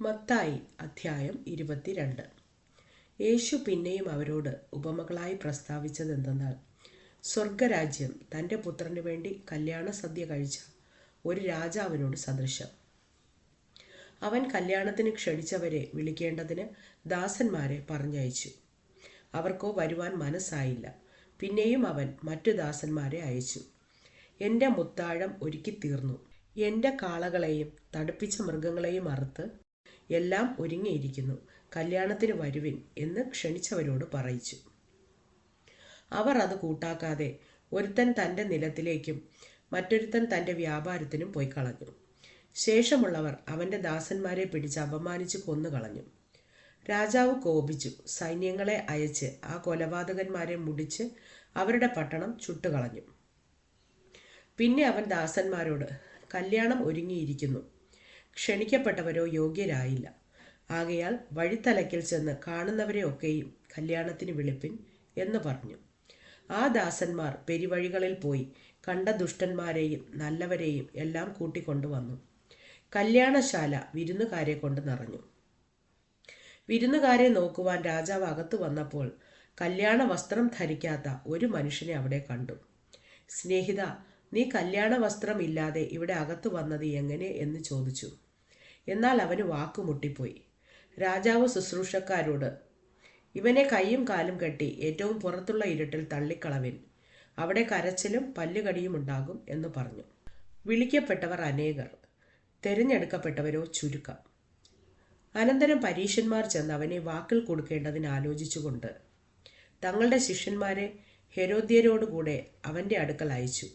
മത്തായി അധ്യായം ഇരുപത്തിരണ്ട്. യേശു പിന്നെയും അവരോട് ഉപമകളായി പ്രസ്താവിച്ചതെന്തെന്നാൽ സ്വർഗരാജ്യം തന്റെ പുത്രന് വേണ്ടി കല്യാണ സദ്യ കഴിച്ച ഒരു രാജാവിനോട് സദൃശം. അവൻ കല്യാണത്തിന് ക്ഷണിച്ചവരെ വിളിക്കേണ്ടതിന് ദാസന്മാരെ പറഞ്ഞയച്ചു. അവർക്കോ വരുവാൻ മനസ്സായില്ല. പിന്നെയും അവൻ മറ്റു ദാസന്മാരെ അയച്ചു. എന്റെ മുത്താഴം ഒരുക്കി തീർന്നു എന്റെ കാളകളെയും തടുപ്പിച്ച മൃഗങ്ങളെയും അറുത്ത് എല്ലാം ഒരുങ്ങിയിരിക്കുന്നു. കല്യാണത്തിന് വരുവിൻ എന്ന് ക്ഷണിച്ചവരോട് പറയിച്ചു. അവർ അത് കൂട്ടാക്കാതെ ഒരുത്തൻ തന്റെ നിലത്തിലേക്കും മറ്റൊരുത്തൻ തന്റെ വ്യാപാരത്തിനും പോയി കളഞ്ഞു. ശേഷമുള്ളവർ അവന്റെ ദാസന്മാരെ പിടിച്ച് അപമാനിച്ച് കൊന്നുകളഞ്ഞു രാജാവ് കോപിച്ചു. സൈന്യങ്ങളെ അയച്ച് ആ കൊലപാതകന്മാരെ മുടിച്ച് അവരുടെ പട്ടണം ചുട്ടുകളഞ്ഞു. പിന്നെ അവൻ ദാസന്മാരോട് കല്യാണം ഒരുങ്ങിയിരിക്കുന്നു. ക്ഷണിക്കപ്പെട്ടവരോ യോഗ്യരായില്ല. ആകയാൽ വഴിത്തലക്കിൽ ചെന്ന് കാണുന്നവരെ ഒക്കെയും കല്യാണത്തിന് വിളിപ്പിൻ എന്ന് പറഞ്ഞു. ആ ദാസന്മാർ പെരുവഴികളിൽ പോയി കണ്ട ദുഷ്ടന്മാരെയും നല്ലവരെയും എല്ലാം കൂട്ടിക്കൊണ്ടുവന്നു കല്യാണശാല വിരുന്നുകാരെ കൊണ്ട് നിറഞ്ഞു. വിരുന്നുകാരെ നോക്കുവാൻ രാജാവ് അകത്തു വന്നപ്പോൾ കല്യാണ വസ്ത്രം ധരിക്കാത്ത ഒരു മനുഷ്യനെ അവിടെ കണ്ടു. സ്നേഹിത നീ കല്യാണ വസ്ത്രം ഇല്ലാതെ ഇവിടെ അകത്തു വന്നത് എങ്ങനെ? എന്ന് ചോദിച്ചു. എന്നാൽ അവന് വാക്കുമുട്ടിപ്പോയി രാജാവ് ശുശ്രൂഷക്കാരോട് ഇവനെ കൈയും കാലും കെട്ടി ഏറ്റവും പുറത്തുള്ള ഇരുട്ടിൽ തള്ളിക്കളവിൻ. അവിടെ കരച്ചിലും പല്ലുകടിയും ഉണ്ടാകും എന്ന് പറഞ്ഞു. വിളിക്കപ്പെട്ടവർ അനേകർ തിരഞ്ഞെടുക്കപ്പെട്ടവരോ ചുരുക്കം. അനന്തരം പരീഷന്മാർ ചെന്ന് അവനെ വാക്കിൽ കൊടുക്കേണ്ടതിന് ആലോചിച്ചുകൊണ്ട് തങ്ങളുടെ ശിഷ്യന്മാരെ ഹെരോദ്യരോടുകൂടെ അവന്റെ അടുക്കൽ അയച്ചു.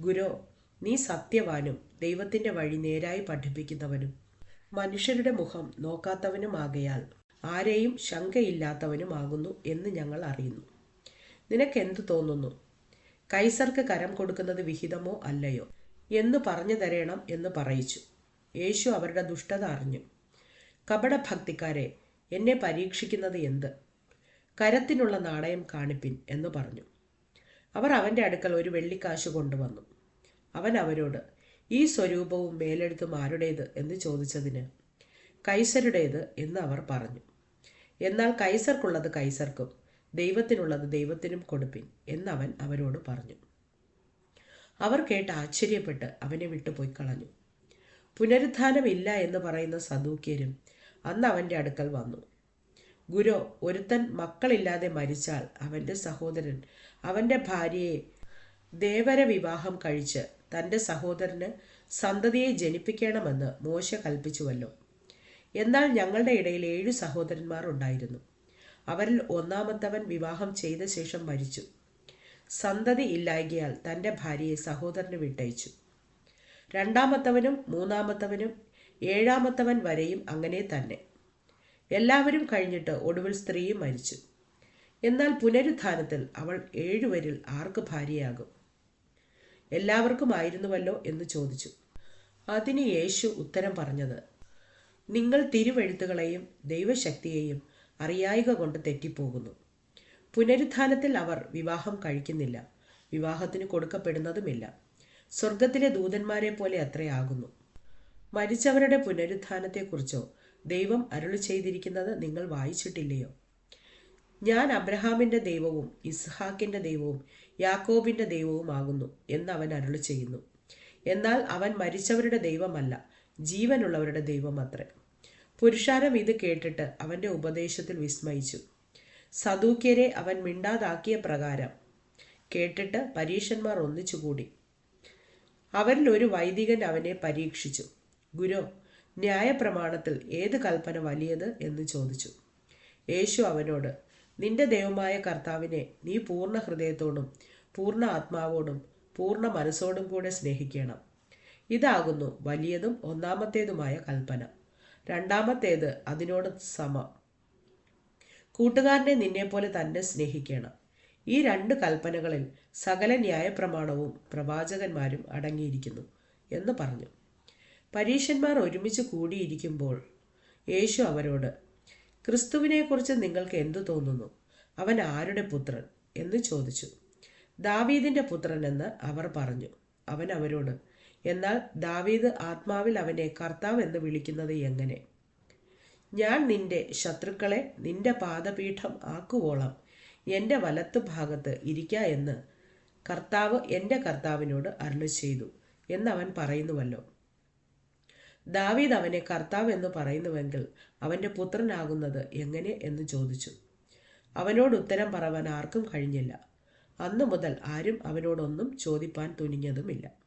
ഗുരോ നീ സത്യവാനും ദൈവത്തിന്റെ വഴി നേരായി പഠിപ്പിക്കുന്നവനും മനുഷ്യരുടെ മുഖം നോക്കാത്തവനുമാകയാൽ ആരെയും ശങ്കയില്ലാത്തവനുമാകുന്നു എന്ന് ഞങ്ങൾ അറിയുന്നു. നിനക്കെന്തു തോന്നുന്നു? കൈസർക്ക് കരം കൊടുക്കുന്നത് വിഹിതമോ അല്ലയോ? എന്ന് പറഞ്ഞു തരേണം എന്ന് പറയിച്ചു. യേശു അവരുടെ ദുഷ്ടത അറിഞ്ഞു. കപടഭക്തിക്കാരെ എന്നെ പരീക്ഷിക്കുന്നത് എന്ത്? കരത്തിനുള്ള നാണയം കാണിപ്പിൻ എന്ന് പറഞ്ഞു. അവർ അവന്റെ അടുക്കൽ ഒരു വെള്ളിക്കാശ് കൊണ്ടുവന്നു. അവൻ അവരോട് ഈ സ്വരൂപവും മേലെടുത്തും ആരുടേത് എന്ന് ചോദിച്ചതിന് കൈസരുടേത് എന്ന് അവർ പറഞ്ഞു. എന്നാൽ കൈസർക്കുള്ളത് കൈസർക്കും ദൈവത്തിനുള്ളത് ദൈവത്തിനും കൊടുപ്പിൻ എന്നവൻ അവരോട് പറഞ്ഞു. അവർ കേട്ട് ആശ്ചര്യപ്പെട്ട് അവനെ വിട്ടുപോയി കളഞ്ഞു. പുനരുത്ഥാനമില്ല എന്ന് പറയുന്ന സദൂക്യരും അന്ന് അവന്റെ അടുക്കൽ വന്നു. ഗുരു ഒരുത്തൻ മക്കളില്ലാതെ മരിച്ചാൽ അവന്റെ സഹോദരൻ അവന്റെ ഭാര്യയെ ദേവര വിവാഹം കഴിച്ച് തന്റെ സഹോദരന് സന്തതിയെ ജനിപ്പിക്കണമെന്ന് മോശ കൽപ്പിച്ചുവല്ലോ. എന്നാൽ ഞങ്ങളുടെ ഇടയിൽ ഏഴു സഹോദരന്മാർ ഉണ്ടായിരുന്നു. അവരിൽ ഒന്നാമത്തവൻ വിവാഹം ചെയ്ത ശേഷം മരിച്ചു. സന്തതി ഇല്ലായകയാൽ തന്റെ ഭാര്യയെ സഹോദരന് വിട്ടയച്ചു. രണ്ടാമത്തവനും മൂന്നാമത്തവനും ഏഴാമത്തവൻ വരെയും അങ്ങനെ തന്നെ. എല്ലാവരും കഴിഞ്ഞിട്ട് ഒടുവിൽ സ്ത്രീയും മരിച്ചു. എന്നാൽ പുനരുദ്ധാനത്തിൽ അവൾ ഏഴുവരിൽ ആർക്ക് ഭാര്യയാകും? എല്ലാവർക്കും ആയിരുന്നുവല്ലോ എന്ന് ചോദിച്ചു. അതിന് യേശു ഉത്തരം പറഞ്ഞത് നിങ്ങൾ തിരുവെഴുത്തുകളെയും ദൈവശക്തിയെയും അറിയായിക കൊണ്ട് തെറ്റിപ്പോകുന്നു. പുനരുത്ഥാനത്തിൽ അവർ വിവാഹം കഴിക്കുന്നില്ല വിവാഹത്തിന് കൊടുക്കപ്പെടുന്നതുമില്ല. സ്വർഗത്തിലെ ദൂതന്മാരെ പോലെ അത്രയാകുന്നു മരിച്ചവരുടെ പുനരുത്ഥാനത്തെക്കുറിച്ചോ ദൈവം അരുളി ചെയ്തിരിക്കുന്നത് നിങ്ങൾ വായിച്ചിട്ടില്ലയോ? ഞാൻ അബ്രഹാമിന്റെ ദൈവവും ഇസ്ഹാക്കിന്റെ ദൈവവും യാക്കോബിന്റെ ദൈവവുമാകുന്നു എന്ന് അവൻ അരുളി ചെയ്യുന്നു എന്നാൽ അവൻ മരിച്ചവരുടെ ദൈവമല്ല ജീവനുള്ളവരുടെ ദൈവം അത്രേ പുരുഷാരം ഇത് കേട്ടിട്ട് അവന്റെ ഉപദേശത്തിൽ വിസ്മയിച്ചു. സദൂക്യരെ അവൻ മിണ്ടാതാക്കിയ പ്രകാരം കേട്ടിട്ട് പരീഷന്മാർ ഒന്നിച്ചുകൂടി. അവരിൽ ഒരു വൈദികൻ അവനെ പരീക്ഷിച്ചു. ഗുരു ന്യായപ്രമാണത്തിൽ ഏത് കൽപ്പന വലിയത് എന്ന് ചോദിച്ചു. യേശു അവനോട് നിന്റെ ദൈവമായ കർത്താവിനെ നീ പൂർണ ഹൃദയത്തോടും പൂർണ ആത്മാവോടും പൂർണ മനസ്സോടും കൂടെ സ്നേഹിക്കണം. ഇതാകുന്നു വലിയതും ഒന്നാമത്തേതുമായ കൽപ്പന. രണ്ടാമത്തേത് അതിനോട് സമ. കൂട്ടുകാരനെ നിന്നെപ്പോലെ തന്നെ സ്നേഹിക്കണം. ഈ രണ്ട് കൽപ്പനകളിൽ സകല ന്യായപ്രമാണവും പ്രവാചകന്മാരും അടങ്ങിയിരിക്കുന്നു എന്ന് പറഞ്ഞു. പരീഷന്മാർ ഒരുമിച്ച് കൂടിയിരിക്കുമ്പോൾ യേശു അവരോട് ക്രിസ്തുവിനെക്കുറിച്ച് നിങ്ങൾക്ക് എന്തു തോന്നുന്നു? അവൻ ആരുടെ പുത്രൻ? എന്ന് ചോദിച്ചു. ദാവീദിന്റെ പുത്രൻ എന്ന് അവർ പറഞ്ഞു. അവൻ അവരോട് എന്നാൽ ദാവീദ് ആത്മാവിൽ അവനെ കർത്താവ് എന്ന് വിളിക്കുന്നത് എങ്ങനെ? ഞാൻ നിന്റെ ശത്രുക്കളെ നിന്റെ പാദപീഠം ആക്കുവോളം. എന്റെ വലത്തു ഭാഗത്ത് ഇരിക്ക എന്ന് കർത്താവ് എന്റെ കർത്താവിനോട് അരുളി ചെയ്തു എന്നവൻ പറയുന്നുവല്ലോ. ദാവീദ് അവനെ കർത്താവ് എന്ന് പറയുന്നുവെങ്കിൽ അവന്റെ പുത്രനാകുന്നത് എങ്ങനെ എന്ന് ചോദിച്ചു. അവനോട് ഉത്തരം പറവാൻ ആർക്കും കഴിഞ്ഞില്ല. അന്നു മുതൽ ആരും അവനോടൊന്നും ചോദിപ്പാൻ തുനിഞ്ഞതുമില്ല.